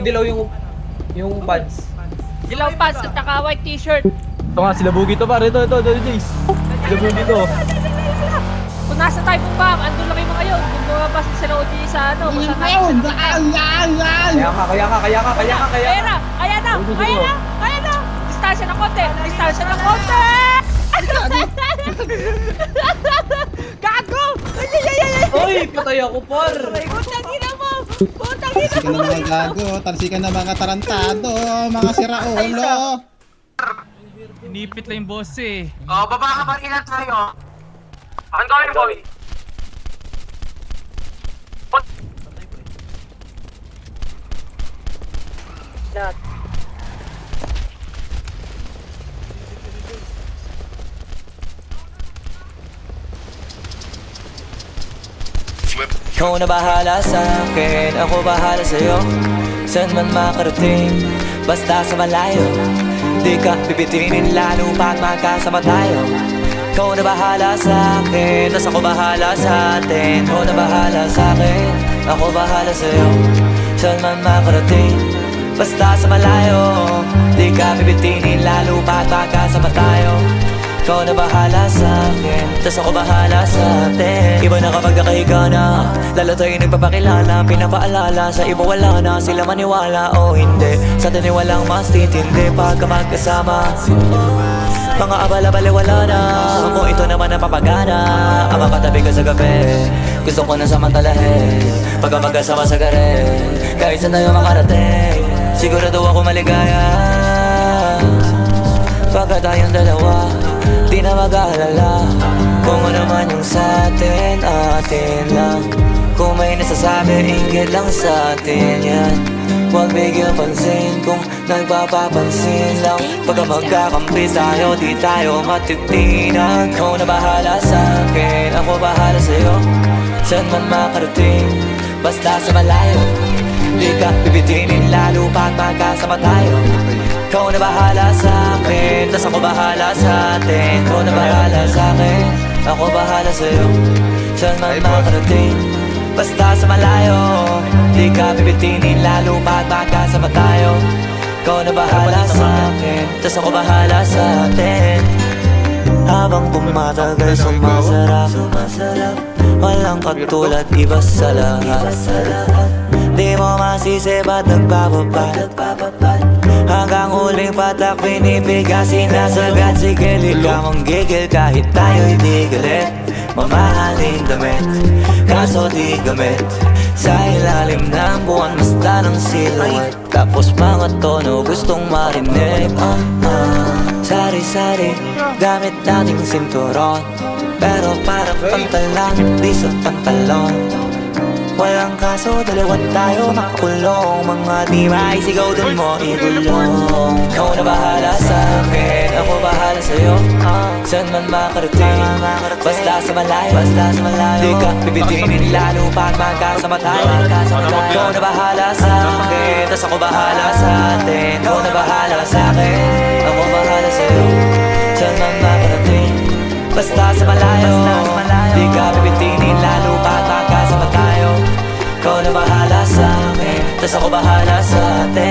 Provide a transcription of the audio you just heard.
Dilaw yung yung pads. Dilaw pants at saka white t-shirt. Ito nga, sila Bugi to pare. Ito, ito, ito, Jace. Sila Bugi to. Kung nasa tayo pong bam, andun lang yung mga yun. Kung bumabas sila OG sa ano, kung tayo sa ay, ay, ay. Kaya ka, kaya ka, kaya ka, kaya ka, kaya Kaya ka. na! Kaya na! Kaya na! Kaya na! Distansya ng konti! Distansya ng konti! Gago! Ay, ay, ay, ay, ay! Uy, patay ako, par. Ina Talsikan na mga gago, talsikan na mga tarantado, mga siraulo. Inipit lang yung boss eh. Oh, baba ka pa ilan tayo. Ang gawin, boy? Ikaw na bahala sa akin, ako bahala sa'yo. Saan man makarating, basta sa malayo. Di ka pipitinin lalo pag magkasama tayo. Ikaw na bahala sa akin, tas ako bahala sa atin. Ikaw na bahala sa akin, ako bahala sa'yo. Saan man makarating, basta sa malayo. Di ka pipitinin lalo pag magkasama tayo ikaw na bahala sa akin Tas ako bahala sa atin. Iba na kapag nakahiga na Lalo tayo nagpapakilala. Pinapaalala sa iba wala na Sila maniwala. O hindi Sa atin ay walang mas titindi. Pagka magkasama Mga abala-bali wala na. Kung ito naman ang papagana Ang mapatabi ka sa gabi. Gusto ko na samantalahin Pagka magkasama sa garin. Kahit saan tayo makarating Sigurado ako maligaya. Pagka tayong dalawa Di na mag-aalala Kung ano man yung sa atin Atin lang. Kung may nasasabi Ingit lang sa atin yan. Huwag bigyan pansin Kung nagpapapansin lang. Pagka magkakampi tayo Di tayo matitinan. Ikaw na bahala sa akin Ako bahala sa'yo. Saan man makarating Basta sa malayo. Di ka pipitinin lalo pag magkasama tayo Ikaw na bahala sa akin Tas ako bahala sa atin. Ikaw na bahala sa akin Ako bahala sa'yo. Saan man makarating Basta sa malayo. Di ka pipitinin lalo pag magkasama tayo. Ikaw na bahala sa akin Tas ako bahala sa atin. Habang tumatagal sumasarap. Walang katulad iba sa lahat. Di mo masisi ba't nagpapapad Huling patak binibigay Sinasagad sige lika mong gigil Kahit tayo'y di galit Mamahaling damit Kaso di gamit. Sa ilalim ng buwan Basta ng silhouette. Tapos mga tono gustong marinig. Ah, ah. Sari-sari Gamit nating sinturon. Pero parang pantalan Di sa pantalon Walang kaso, dalawa tayo makulong Mga di maisigaw dun mo igulong Saan man makarating, basta sa malayo. Basta sa malayo. Di ka pipitinin lalo pag magkasama tayo Ikaw na bahala sa akin, tas ako bahala sa atin. Ikaw na bahala sa akin, ako bahala sa'yo. Saan man makarating, basta sa malayo. Di ka pipitinin lalo pag magkasama tayo ikaw na bahala sa akin. Tas ako bahala sa atin